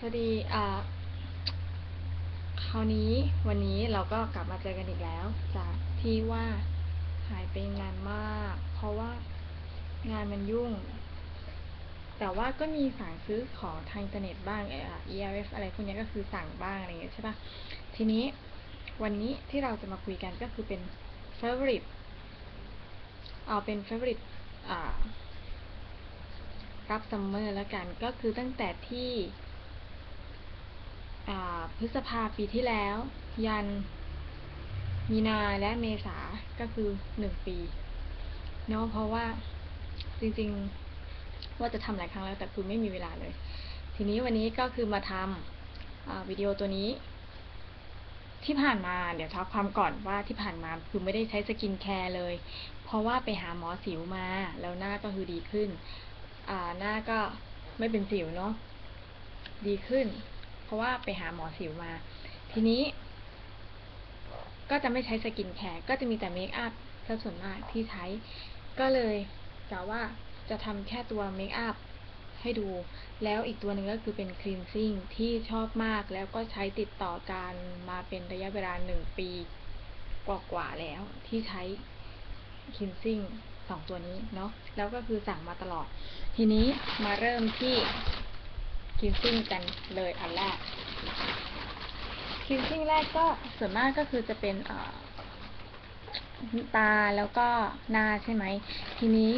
สวัสดีอ่าคราวนี้วันนี้เราก็กลับมาเจอกันอีกแล้ว จากที่ว่าหายไปนานมาก เพราะว่างานมันยุ่ง แต่ว่าก็มีสั่งซื้อของทางอินเทอร์เน็ตบ้างเออ ERF อะไรพวกนี้ก็คือสั่งบ้างอะไรอย่างเงี้ยใช่ปะทีนี้วันนี้ที่เราจะมาคุยกันก็คือเป็น favorite เอาเป็น favorite อ่ารับซัมเมอร์แล้วกันก็คือตั้งแต่ที่ พฤษภาปีที่แล้ว ยัน มีนาและเมษาก็คือหนึ่งปีเนาะเพราะว่าจริงๆว่าจะทำหลายครั้งแล้วแต่คือไม่มีเวลาเลย ทีนี้วันนี้ก็คือมาทำวิดีโอตัวนี้ ที่ผ่านมาเดี๋ยวท้าความก่อนว่าที่ผ่านมาคือไม่ได้ใช้สกินแคร์เลย เพราะว่าไปหาหมอสิวมา แล้วหน้าก็คือดีขึ้น หน้าก็ไม่เป็นสิวเนาะดีขึ้น เพราะว่าไปหาหมอสิวมา ทีนี้ ก็จะไม่ใช้สกินแคร์ก็จะมีแต่เมคอัพซะส่วนมากที่ใช้ ก็เลยกะว่าจะทำแค่ตัวเมคอัพให้ดู แล้วอีกตัวหนึ่งก็คือเป็นคลีนซิ่งที่ชอบมากแล้วก็ใช้ติดต่อกันมาเป็นระยะเวลาหนึ่งปีกว่าๆแล้วที่ใช้คินซิ่งสองตัวนี้เนาะแล้วก็คือสั่งมาตลอด ทีนี้มาเริ่มที่ คินซิ่งกันเลยอันแรกคินซิ่งแรกก็ส่วนมากก็คือจะเป็นตาแล้วก็หน้าใช่ไหม ทีนี้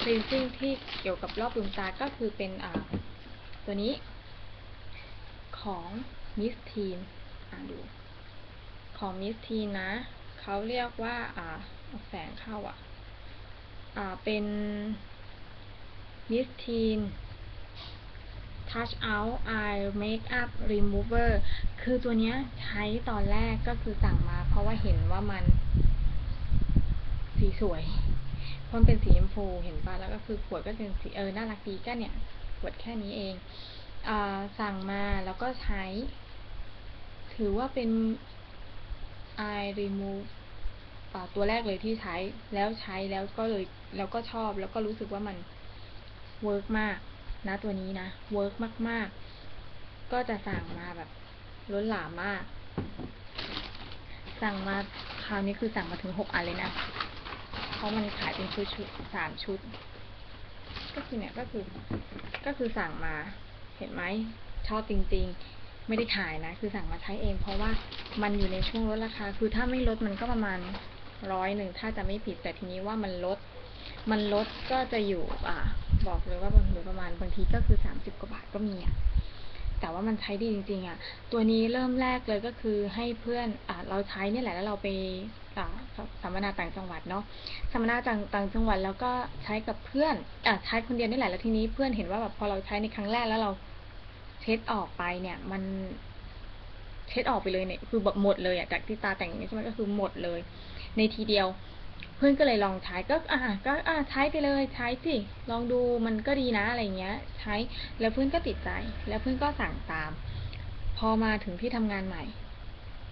คลีนซิ่งที่เกี่ยวกับรอบดวงตาก็คือเป็นตัวนี้ ของมิสทีนอ่านดู ของมิสทีนนะ เขาเรียกว่า อ่าแสงเข้าอะ อ่าเป็นมิสทีน Touch Out Eye Makeup Remover คือตัวเนี้ยใช้ตอนแรกก็คือสั่งมา เพราะว่าเห็นว่ามัน สีสวยพราะมันเป็นสีชมพูเห็นปะแล้วก็คือขวดก็เป็นสีเออน่ารักดีก็เนี่ย ขวดแค่นี้เองอสั่งมาแล้วก็ใช้ ถือว่าเป็น eye remove ตัวแรกเลยที่ใช้แล้วใช้แล้วก็เลยแล้วก็ชอบแล้วก็รู้สึกว่ามันเวิร์กมาก นะตัวนี้นะเวิร์กมาก ๆ ก็จะสั่งมาแบบล้นหลามมาก สั่งมาคราวนี้คือสั่งมาถึงหกอันเลยนะ เพราะมันขายเป็นชุดชุดสามชุด ก็คือเนี่ยก็คือ ก็คือสั่งมา เห็นไหมชอบจริง ๆ ไม่ได้ขายนะ คือสั่งมาใช้เอง เพราะว่ามันอยู่ในช่วงลดราคา คือถ้าไม่ลดมันก็ประมาณร้อยหนึ่งถ้าจะไม่ผิดแต่ทีนี้ว่ามันลด มันลดก็จะอยู่อ่า บอกเลยว่าบางทีประมาณบางทีก็คือสามสิบกว่าบาทก็มีอะแต่ว่ามันใช้ดีจริงๆอะ ตัวนี้เริ่มแรกเลยก็คือให้เพื่อนอ่าเราใช้เนี่ยแหละแล้วเราไปอ่าสัมมนาต่างจังหวัดเนาะสัมมนาต่างต่างจังหวัดแล้วก็ใช้กับเพื่อนอ่าใช้คนเดียวนี่แหละแล้วทีนี้เพื่อนเห็นว่าแบบพอเราใช้ในครั้งแรกแล้วเราเช็ดออกไปเนี่ย มันเช็ดออกไปเลยเนี่ยคือแบบหมดเลยอะจากที่ตาแต่งอย่างนี้ใช่ไหมก็คือหมดเลย ในทีเดียว พื่อนก็เลยลองใช้ก็อ่าก็อ่าใช้ไปเลยใช้สิลองดูมันก็ดีนะอะไรเงี้ย ใช้แล้วเพื่อนก็ติดใจ แล้วเพื่อนก็สั่งตาม พอมาถึงที่ทำงานใหม่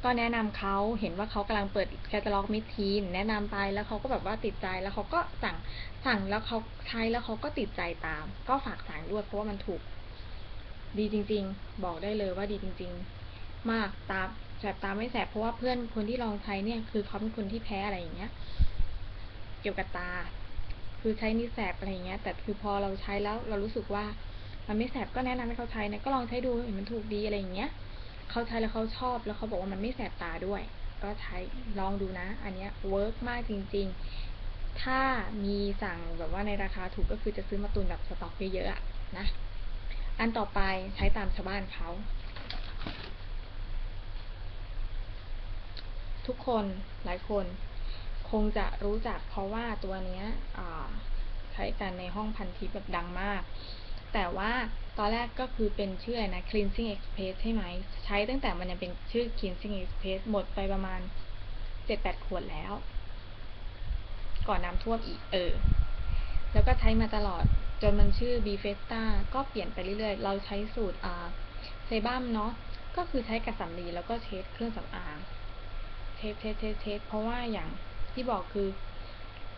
ก็แนะนำเขาเห็นว่าเขากำลังเปิดแคตตาล็อกมิทีนแนะนำไปแล้วเขาก็แบบว่าติดใจแล้วเขาก็สั่งสั่งแล้วเขาใช้แล้วเขาก็ติดใจตาม ก็ฝากสั่งด้วยเพราะว่ามันถูก ดีจริง ๆ บอกได้เลยว่าดีจริง ๆ มากตามแสบตาไม่แสบเพราะว่าเพื่อนคนที่ลองใช้เนี่ยคือเขาเป็นคนที่แพ้อะไรอย่างเงี้ย เกี่ยวกับตา คือใช้นี่แสบอะไรเงี้ย แต่คือพอเราใช้แล้วเรารู้สึกว่า มันไม่แสบก็แนะนำให้เขาใช้นะก็ลองใช้ดูเห็นมันถูกดีอะไรอย่างเงี้ยเขาใช้แล้วเขาชอบแล้วเขาบอกว่ามันไม่แสบตาด้วย ก็ใช้ลองดูนะ อันเนี้ยเวิร์กมากจริง ๆ ถ้ามีสั่งแบบว่าในราคาถูกก็คือจะซื้อมาตุนแบบสต็อกเยอะๆนะ อันต่อไปใช้ตามชาวบ้านเขาทุกคนหลายคน คงจะรู้จักเพราะว่าตัวเนี้ยใช้กันในห้องพันทิปแบบดังมาก แต่ว่าตอนแรกก็คือเป็นชื่ออะไรนะ cleansing express ใช่ไหม ใช้ตั้งแต่มันยังเป็นชื่อ cleansing express หมดไปประมาณเจ็ดแปดขวดแล้ว ก่อนน้ำท่วมอีกเออ แล้วก็ใช้มาตลอดจนมันชื่อ b f e s t a ก็เปลี่ยนไปเรื่อยๆ เราใช้สูตรอ่าเซบัมเนาะ ก็คือใช้กับสำลีแล้วก็เช็ดเครื่องสำอางเทสเทสเทสเทสเพราะว่าอย่าง ที่บอกคือ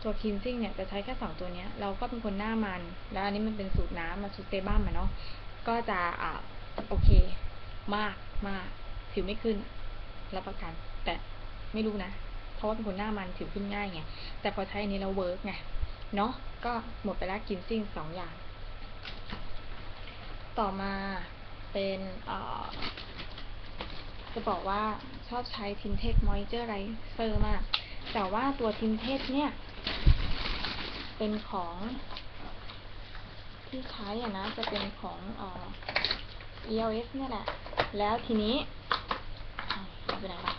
ตัวคินซิ่งเนี่ยจะใช้แค่สองตัวเนี้ย เราก็เป็นคนหน้ามัน แล้วอันนี้มันเป็นสูตรน้ำมาสูตรเซบัมอะเนาะก็จะอ่าโอเค มากมากสิวไม่ขึ้นรับประกัน แต่ไม่รู้นะ เพราะว่าเป็นคนหน้ามันสิวขึ้นง่ายไงแต่พอใช้อันนี้เราเวิร์กไงเนาะก็หมดไปแล้วกินซิ่งสองอย่าง ต่อมาเป็นเอ่อจะบอกว่าชอบใช้ทินเท e มอยเจอร์ไรเซอร์มาก แต่ว่าตัวทินเท e เนี่ย เป็นของที่ใช้อะนะจะเป็นของเอ่อ ELS เนี่ยแหละ แล้วทีนี้เอาไปไหนวะ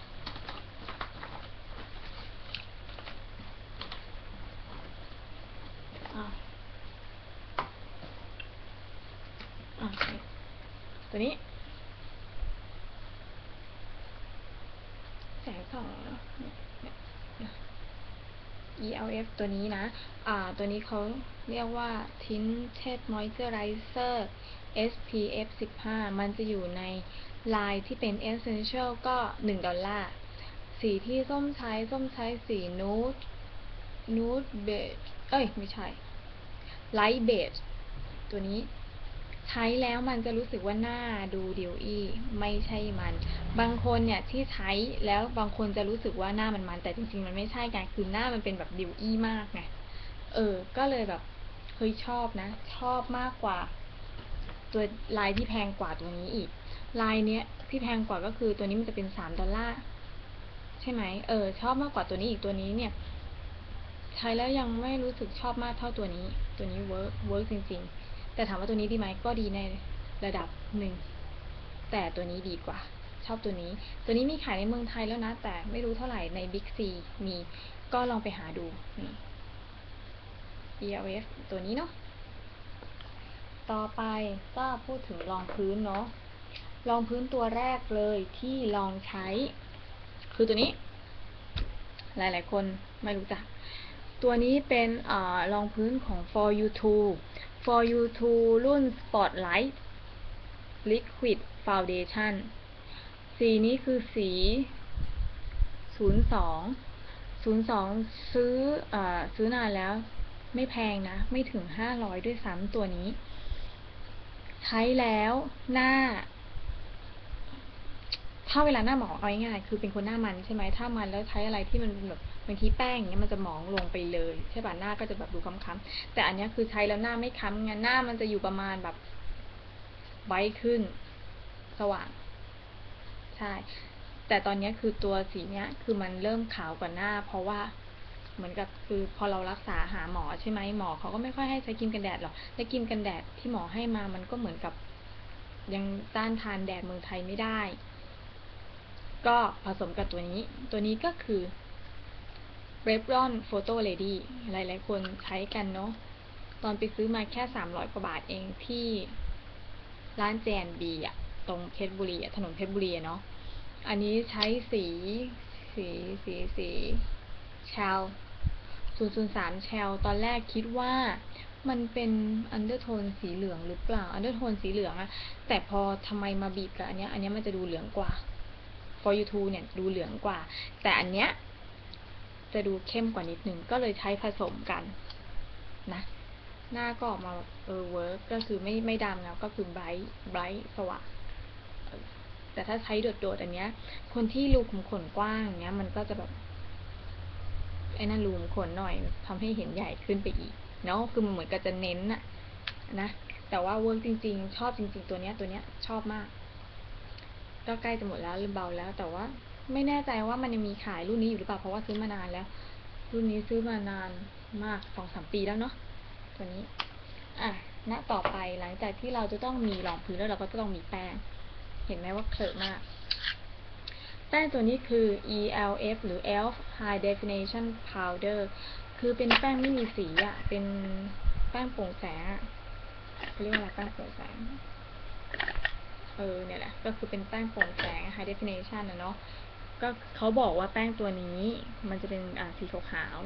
อ้าวอะนี่ตัวนี้ แสงส่องเนอะเนี่ยเนี่ยเนี่ย ELF ตัวนี้นะ อ่า ตัวนี้เขาเรียกว่า Tinted Moisturizer SPF 15 มันจะอยู่ในลายที่เป็น Essential ก็ 1 ดอลลาร์ สีที่ส้มใช้ ส้มใช้สี Nude Nude Beige เอ้ย ไม่ใช่ Light Beige ตัวนี้ ใช้แล้วมันจะรู้สึกว่าหน้าดูดิวอี้ไม่ใช่มัน บางคนเนี่ยที่ใช้แล้วบางคนจะรู้สึกว่าหน้ามันมัน แต่จริงๆมันไม่ใช่ไงคือหน้ามันเป็นแบบดิวอี้มากไงเออ ก็เลยแบบเฮ้ยชอบนะ ชอบมากกว่า ตัวลายที่แพงกว่าตัวนี้อีก ลายเนี้ยที่แพงกว่าก็คือตัวนี้มันจะเป็นสามดอลลาร์ใช่ไหมเออ ชอบมากกว่าตัวนี้อีกตัวนี้เนี่ย ใช้แล้วยังไม่รู้สึกชอบมากเท่าตัวนี้ ตัวนี้เวิร์กเวิร์กจริง ๆ แต่ถามว่าตัวนี้ดีไหมก็ดีในระดับหนึ่ง แต่ตัวนี้ดีกว่า ชอบตัวนี้ ตัวนี้มีขายในเมืองไทยแล้วนะ แต่ไม่รู้เท่าไหร่ใน Big C มีก็ลองไปหาดูนี่ ELF ตัวนี้เนาะต่อไปก็พูดถึงรองพื้นเนาะรองพื้นตัวแรกเลยที่ลองใช้ คือตัวนี้ หลายๆ คนไม่รู้จัก ตัวนี้เป็นอรองพื้นของ For You To For You To รุ่น Spotlight Liquid Foundation สีนี้คือสี 02 02 ซื้ออซื้อนานแล้ว ไม่แพงนะ ไม่ถึง 500 ด้วยซ้ำตัวนี้ ใช้แล้วหน้า ถ้าเวลาหน้าหมองเอาง่ายๆคือเป็นคนหน้ามันใช่ไหม ถ้ามันแล้วใช้อะไรที่มันแบบ บางทีแป้งเงี้ยมันจะหมองลงไปเลยใช่ป่ะหน้าก็จะแบบดูค้ำๆแต่อันเนี้ยคือใช้แล้วหน้าไม่ค้ำไงหน้ามันจะอยู่ประมาณแบบไบขึ้น สว่าง ใช่ แต่ตอนเนี้ยคือตัวสีเนี้ย คือมันเริ่มขาวกว่าหน้า เพราะว่าเหมือนกับคือพอเรารักษาหาหมอใช่ไหมหมอเขาก็ไม่ค่อยให้ใช้ครีมกันแดดหรอกและครีมกันแดดที่หมอให้มามันก็เหมือนกับยังต้านทานแดดเมืองไทยไม่ได้ ก็ผสมกับตัวนี้ ตัวนี้ก็คือ Revlon Photo Lady หลาย ๆ คนใช้กันเนาะ ตอนไปซื้อมาแค่สามร้อยกว่าบาทเองที่ร้านแจนบีอะตรงเพชรบุรีอะถนนเพชรบุรีเนาะ อันนี้ใช้สีสีสีสีแชล003แชลตอนแรกคิดว่ามันเป็นอันเดอร์โทนสีเหลืองหรือเปล่า อันเดอร์โทนสีเหลืองอะแต่พอทำไมมาบีบกับอันเนี้ย อันเนี้ยมันจะดูเหลืองกว่า for you to เนี่ยดูเหลืองกว่า แต่อันเนี้ย จะดูเข้มกว่านิดนึง ก็เลยใช้ผสมกันนะหน้าก็ออกมาเออเวิร์กก็คือไม่ไม่ดำแล้วก็คือไบรท์ไบรท์สว่างแต่ถ้าใช้โดดๆอันเนี้ย คนที่รูขุมขนกว้างเนี้ย มันก็จะแบบไอ้นั่นรูขุมขนหน่อยทำให้เห็นใหญ่ขึ้นไปอีก เนาะคือมันเหมือนกับจะเน้นอะนะแต่ว่าเวิร์กจริง ๆ ชอบจริง ๆ ตัวเนี้ยตัวเนี้ยชอบมาก ก็ใกล้จะหมดแล้วหรือเบาแล้วแต่ว่า ไม่แน่ใจว่ามันยังมีขายรุ่นนี้อยู่หรือเปล่าเพราะว่าซื้อมานานแล้ว รุ่นนี้ซื้อมานานมากสองสามปีแล้วเนาะตัวนี้ อะณต่อไปหลังจากที่เราจะต้องมีรองพื้นแล้วเราก็จะต้องมีแป้ง เห็นไหมว่าเคลอะมาก แป้งตัวนี้คือ ELF หรือ ELF High Definition Powder คือเป็นแป้งไม่มีสีอะเป็นแป้งโปร่งแสงเขาเรียกว่าอะไรแป้งโปร่งแสง เออเนี่ยแหละ ก็คือเป็นแป้งโปร่งแสง high definition นะเนาะ ก็เขาบอกว่าแป้งตัวนี้ มันจะเป็นอ่าสีขาว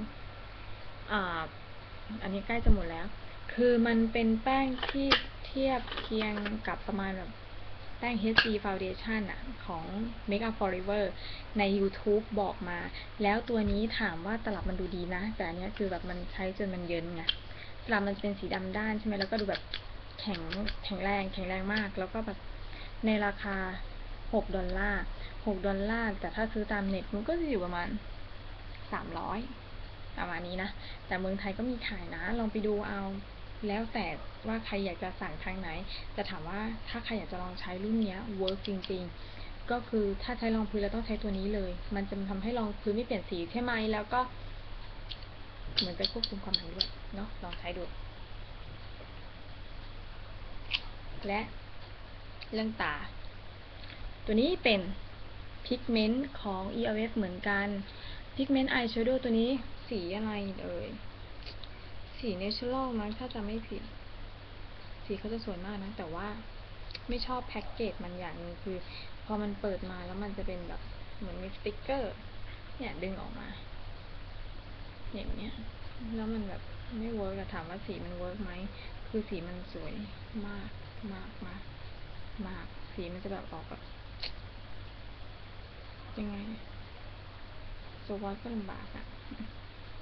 ๆอ่าอันนี้ใกล้จะหมดแล้ว คือมันเป็นแป้งที่เทียบเคียงกับประมาณแบบแป้ง HC Foundation อะของ Makeup Forever ใน YouTube บอกมา แล้วตัวนี้ถามว่าตลับมันดูดีนะ แต่อันนี้คือแบบมันใช้จนมันเยินไงตลับมันเป็นสีดำด้านใช่ไหมแล้วก็ดูแบบแข็งแข็งแรง แข็งแรงมาก แล้วก็แบบในราคา 6ดอลลาร์6ดอลลาร์แต่ถ้าซื้อตามเน็ตมันก็จะอยู่ประมาณ300ประมาณนี้นะ แต่เมืองไทยก็มีขายนะ ลองไปดูเอาแล้วแต่ว่าใครอยากจะสั่งทางไหนจะถามว่าถ้าใครอยากจะลองใช้รุ่นนี้เวิร์กจริง ๆ ก็คือถ้าใช้รองพื้นแล้วต้องใช้ตัวนี้เลย มันจะทำให้รองพื้นไม่เปลี่ยนสีใช่ไหมแล้วก็ เหมือนจะควบคุมความมันด้วยเนาะลองใช้ดู และเรื่องตา ตัวนี้เป็นพิกเมนต์ของ ELF เหมือนกันพิกเมนต์อายแชโดว์ตัวนี้สีอะไรเอ่ย สีเนเชอรัลมั้งถ้าจะไม่ผิด สีเขาจะสวยมากนะ แต่ว่าไม่ชอบแพ็กเกจมันอย่างหนึงคือ พอมันเปิดมาแล้วมันจะเป็นแบบเหมือนมีสติกเกอร์ เนี่ยดึงออกมา อย่างเนี้ย แล้วมันแบบไม่เวิร์กอะถามว่าสีมันเวิร์กไหม คือสีมันสวยมากมากมากมาก สีมันจะแบบออกแบบ ยังไงสวอตก็ลำบากอะ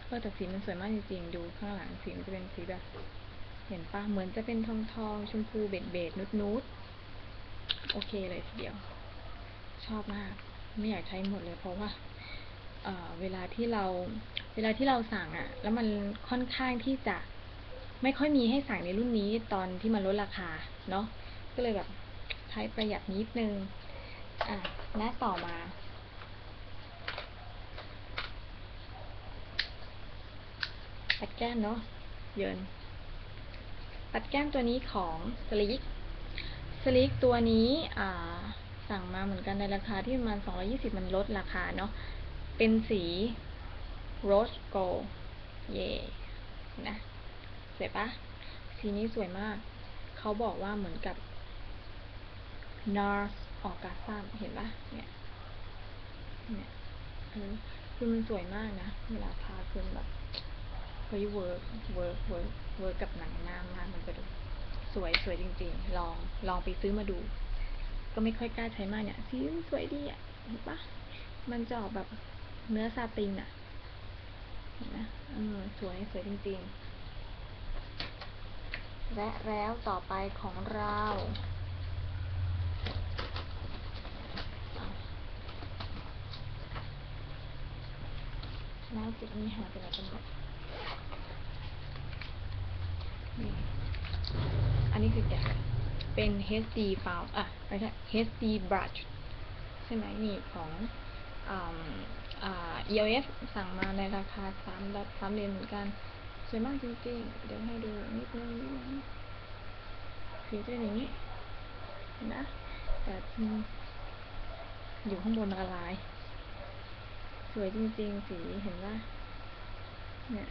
เออแต่สีมันสวยมากจริงๆ ดูข้างหลังสีมันจะเป็นสีแบบ เห็นปะเหมือนจะเป็นทองทองชมพูเบดเบดนุดนุดโอเคเลยทีเดียว ชอบมาก ไม่อยากใช้หมดเลยเพราะว่าเออเวลาที่เรา เวลาที่เราสั่งอะแล้วมันค่อนข้างที่จะไม่ค่อยมีให้สั่งในรุ่นนี้ตอนที่มันลดราคา เนาะก็เลยแบบใช้ประหยัดนิดนึง อะและต่อมา ปัดแก้มเนาะ เยิน ปัดแก้มตัวนี้ของสลิกสลิกตัวนี้สั่งมาเหมือนกันในราคาที่ประมาณ 220 มันลดราคาเนาะ เป็นสีโรสโกลเย่นะสวยปะสีนี้สวยมาก เขาบอกว่าเหมือนกับ NARS ออกกาซ่ามเห็นปะเนี่ย เนี่ยคือมันสวยมากนะ เวลาทาคือแบบ ฮ้ยเวิร์กเวิร์กเวิร์กเวิร์กกับหนังหน้ามากมันจะดูสวยสวยจริง ๆ ลองลองไปซื้อมาดู ก็ไม่ค่อยกล้าใช้มากเนี่ยสีมันสวยดีอะเห็นปะมันจะออกแบบเนื้อซาตินอะเห็นไหมเออสวยสวยจริง ๆ และแล้วต่อไปของเราเอาแล้วจุดนี้หายไปไหนกันหมดนี่ อันนี้คือแกะเป็น HD file อะไม่ใช่ HD brush ใช่ไหมนี่ของอ่าอ่า ELF สั่งมาในราคาสามแบบสามเหรียญเหมือนกันสวยมากจริงๆ เดี๋ยวให้ดูนิดนึงนิดนึงสีจะเป็นอย่างนี้นะ แต่อยู่ข้างบนมันละลาย สวยจริงๆ สีเห็นว่าเนี่ย